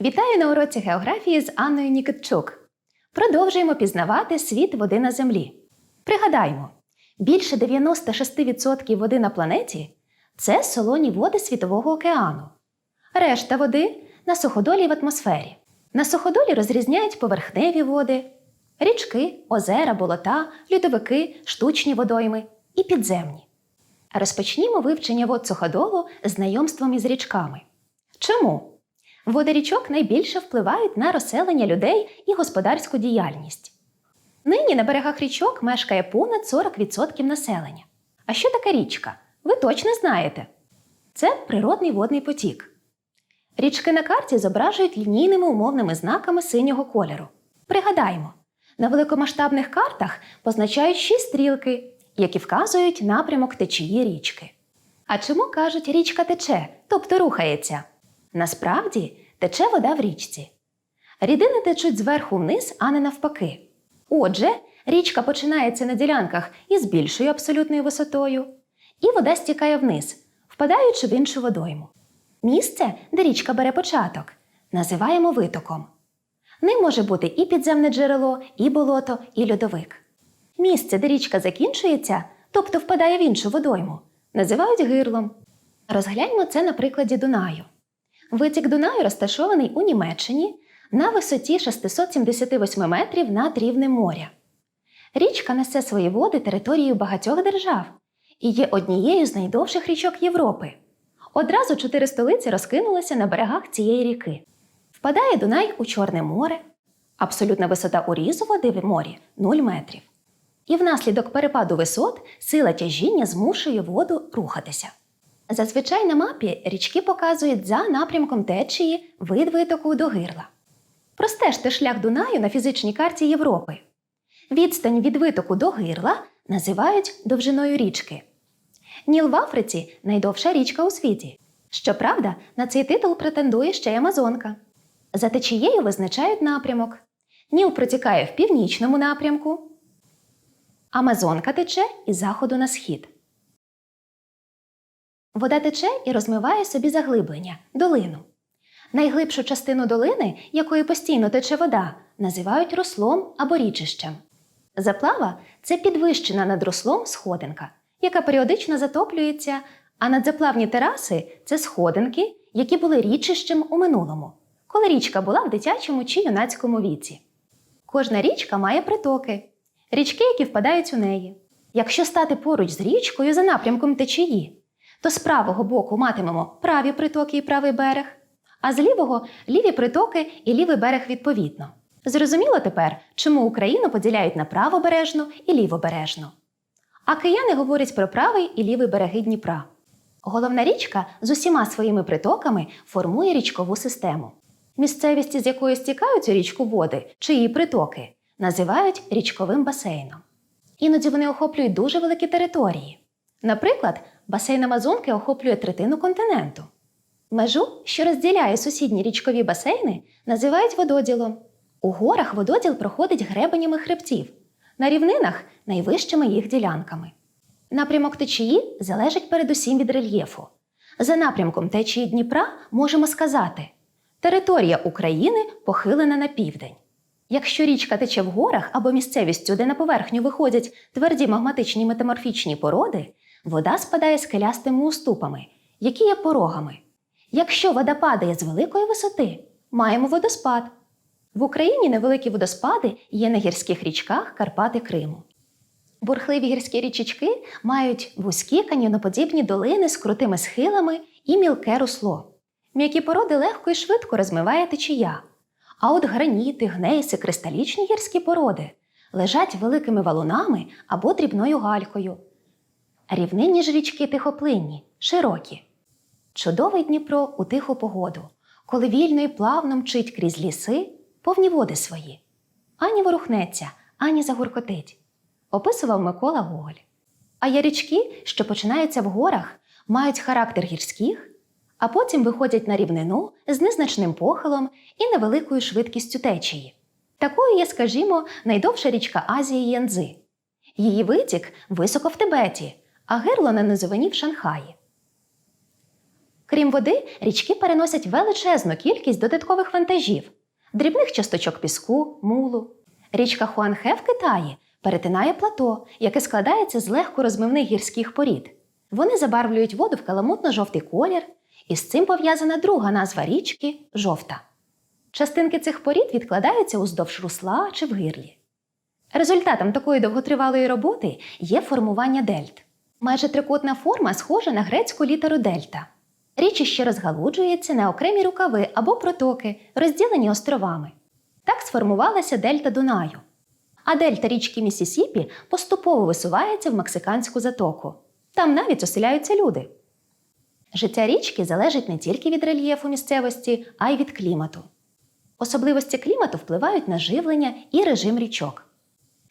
Вітаю на уроці географії з Анною Нікитчук. Продовжуємо пізнавати світ води на землі. Пригадаємо, більше 96% води на планеті це солоні води Світового океану. Решта води на суходолі в атмосфері. На суходолі розрізняють поверхневі води, річки, озера, болота, льодовики, штучні водойми і підземні. Розпочнімо вивчення вод суходолу знайомством із річками. Чому? Води річок найбільше впливають на розселення людей і господарську діяльність. Нині на берегах річок мешкає понад 40% населення. А що таке річка? Ви точно знаєте. Це природний водний потік. Річки на карті зображують лінійними умовними знаками синього кольору. Пригадаємо, на великомасштабних картах позначають шість стрілки, які вказують напрямок течії річки. А чому кажуть річка тече, тобто рухається? Насправді тече вода в річці. Рідини течуть зверху вниз, а не навпаки. Отже, річка починається на ділянках із більшою абсолютною висотою, і вода стікає вниз, впадаючи в іншу водойму. Місце, де річка бере початок, називаємо витоком. Ним може бути і підземне джерело, і болото, і льодовик. Місце, де річка закінчується, тобто впадає в іншу водойму, називають гирлом. Розгляньмо це на прикладі Дунаю. Витік Дунаю розташований у Німеччині на висоті 678 метрів над рівнем моря. Річка несе свої води територією багатьох держав і є однією з найдовших річок Європи. Одразу чотири столиці розкинулися на берегах цієї ріки. Впадає Дунай у Чорне море, абсолютна висота урізу води в морі 0 метрів. І внаслідок перепаду висот сила тяжіння змушує воду рухатися. Зазвичай на мапі річки показують за напрямком течії вид витоку до гирла. Простежте шлях Дунаю на фізичній карті Європи. Відстань від витоку до гирла називають довжиною річки. Ніл в Африці найдовша річка у світі. Щоправда, на цей титул претендує ще й Амазонка. За течією визначають напрямок. Ніл протікає в північному напрямку. Амазонка тече із заходу на схід. Вода тече і розмиває собі заглиблення долину. Найглибшу частину долини, якою постійно тече вода, називають руслом або річищем. Заплава це підвищена над руслом сходинка, яка періодично затоплюється, а надзаплавні тераси це сходинки, які були річищем у минулому, коли річка була в дитячому чи юнацькому віці. Кожна річка має притоки, річки, які впадають у неї. Якщо стати поруч з річкою за напрямком течії, то з правого боку матимемо праві притоки і правий берег, а з лівого ліві притоки і лівий берег відповідно. Зрозуміло тепер, чому Україну поділяють на правобережну і лівобережну. А кияни говорять про правий і лівий береги Дніпра. Головна річка з усіма своїми притоками формує річкову систему. Місцевість, із якої стікають у річку води чи її притоки, називають річковим басейном. Іноді вони охоплюють дуже великі території. Наприклад, басейн Амазонки охоплює третину континенту. Межу, що розділяє сусідні річкові басейни, називають вододілом. У горах вододіл проходить гребенями хребтів, на рівнинах найвищими їх ділянками. Напрямок течії залежить передусім від рельєфу. За напрямком течії Дніпра можемо сказати: територія України похилена на південь. Якщо річка тече в горах або місцевістю, де на поверхню виходять тверді магматичні метаморфічні породи, вода спадає скелястими уступами, які є порогами. Якщо вода падає з великої висоти, маємо водоспад. В Україні невеликі водоспади є на гірських річках Карпати Криму. Бурхливі гірські річечки мають вузькі каньйоноподібні долини з крутими схилами і мілке русло. М'які породи легко і швидко розмиває течія. А от граніти, гнейси, кристалічні гірські породи лежать великими валунами або дрібною галькою. Рівнинні ж річки тихоплинні, широкі. Чудовий Дніпро у тиху погоду, коли вільно і плавно мчить крізь ліси повні води свої. Ані ворухнеться, ані загуркотить. Описував Микола Гоголь. А є річки, що починаються в горах, мають характер гірських, а потім виходять на рівнину з незначним похилом і невеликою швидкістю течії. Такою є, скажімо, найдовша річка Азії Янзи. Її витік високо в Тибеті, а гирло на низовині в Шанхаї. Крім води, річки переносять величезну кількість додаткових вантажів, дрібних часточок піску, мулу. Річка Хуанхе в Китаї перетинає плато, яке складається з легко розмивних гірських порід. Вони забарвлюють воду в каламутно-жовтий колір, і з цим пов'язана друга назва річки жовта. Частинки цих порід відкладаються уздовж русла чи в гирлі. Результатом такої довготривалої роботи є формування дельт. Майже трикутна форма схожа на грецьку літеру дельта. Річище розгалуджується на окремі рукави або протоки, розділені островами. Так сформувалася дельта Дунаю. А дельта річки Місісіпі поступово висувається в Мексиканську затоку. Там навіть оселяються люди. Життя річки залежить не тільки від рельєфу місцевості, а й від клімату. Особливості клімату впливають на живлення і режим річок.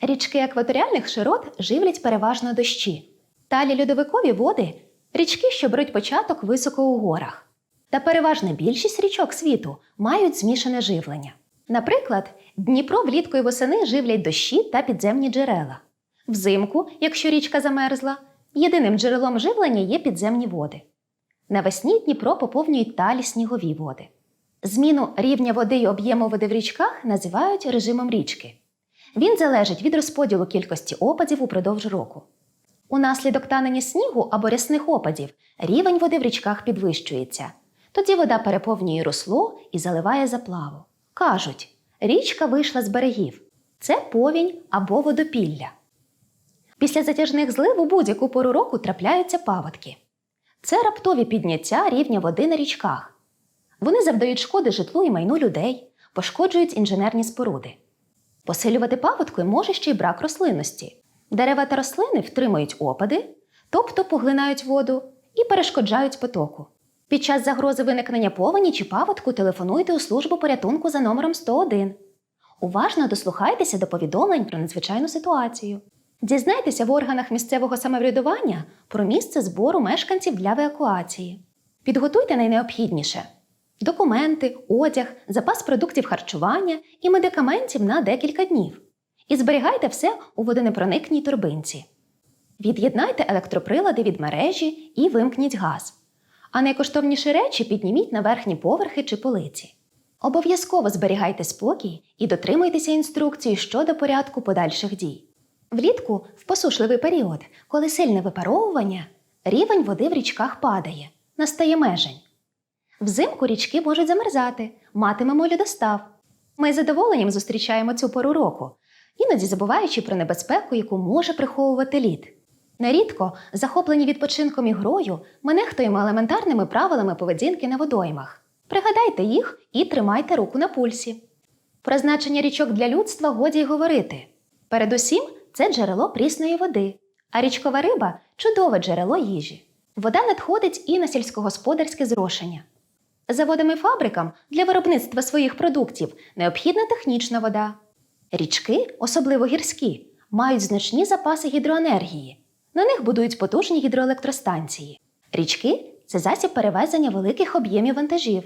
Річки екваторіальних широт живлять переважно дощі. Талі льодовикові води річки, що беруть початок високо у горах. Та переважна більшість річок світу мають змішане живлення. Наприклад, Дніпро влітку і восени живлять дощі та підземні джерела. Взимку, якщо річка замерзла, єдиним джерелом живлення є підземні води. Навесні Дніпро поповнюють талі снігові води. Зміну рівня води й об'єму води в річках називають режимом річки. Він залежить від розподілу кількості опадів упродовж року. Унаслідок танення снігу або рясних опадів рівень води в річках підвищується. Тоді вода переповнює русло і заливає заплаву. Кажуть, річка вийшла з берегів. Це повінь або водопілля. Після затяжних злив у будь-яку пору року трапляються паводки. Це раптові підняття рівня води на річках. Вони завдають шкоди житлу і майну людей, пошкоджують інженерні споруди. Посилювати паводки може ще й брак рослинності. Дерева та рослини втримують опади, тобто поглинають воду і перешкоджають потоку. Під час загрози виникнення повені чи паводку телефонуйте у службу порятунку за номером 101. Уважно дослухайтеся до повідомлень про надзвичайну ситуацію. Дізнайтеся в органах місцевого самоврядування про місце збору мешканців для евакуації. Підготуйте найнеобхідніше документи, одяг, запас продуктів харчування і медикаментів на декілька днів. І зберігайте все у водонепроникній торбинці. Від'єднайте електроприлади від мережі і вимкніть газ. А найкоштовніші речі підніміть на верхні поверхи чи полиці. Обов'язково зберігайте спокій і дотримуйтеся інструкцій щодо порядку подальших дій. Влітку, в посушливий період, коли сильне випаровування, рівень води в річках падає, настає межень. Взимку річки можуть замерзати, матимемо льодостав. Ми з задоволенням зустрічаємо цю пору року, іноді забуваючи про небезпеку, яку може приховувати лід. Нерідко, захоплені відпочинком і грою, ми нехтуємо елементарними правилами поведінки на водоймах. Пригадайте їх і тримайте руку на пульсі. Про значення річок для людства годі й говорити. Передусім, це джерело прісної води, а річкова риба чудове джерело їжі. Вода надходить і на сільськогосподарське зрошення. Заводам і фабрикам для виробництва своїх продуктів необхідна технічна вода. Річки, особливо гірські, мають значні запаси гідроенергії. На них будують потужні гідроелектростанції. Річки це засіб перевезення великих об'ємів вантажів.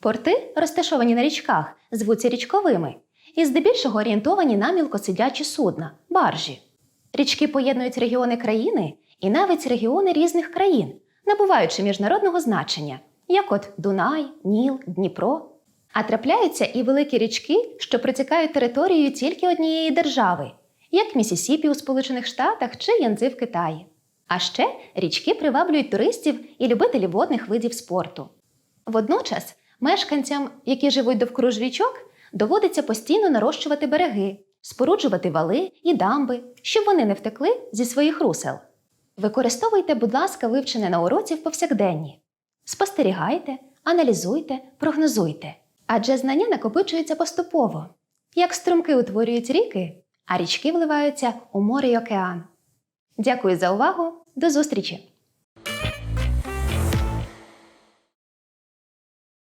Порти, розташовані на річках, звуться річковими і здебільшого орієнтовані на мілкосидячі судна баржі. Річки поєднують регіони країни і навіть регіони різних країн, набуваючи міжнародного значення, як от Дунай, Ніл, Дніпро. А трапляються і великі річки, що протікають територією тільки однієї держави, як Місісіпі у Сполучених Штатах чи Янзи в Китаї. А ще річки приваблюють туристів і любителів водних видів спорту. Водночас мешканцям, які живуть довкруж річок, доводиться постійно нарощувати береги, споруджувати вали і дамби, щоб вони не втекли зі своїх русел. Використовуйте, будь ласка, вивчене на уроці в повсякденні. Спостерігайте, аналізуйте, прогнозуйте. Адже знання накопичуються поступово. Як струмки утворюють ріки, а річки вливаються у море й океан. Дякую за увагу. До зустрічі!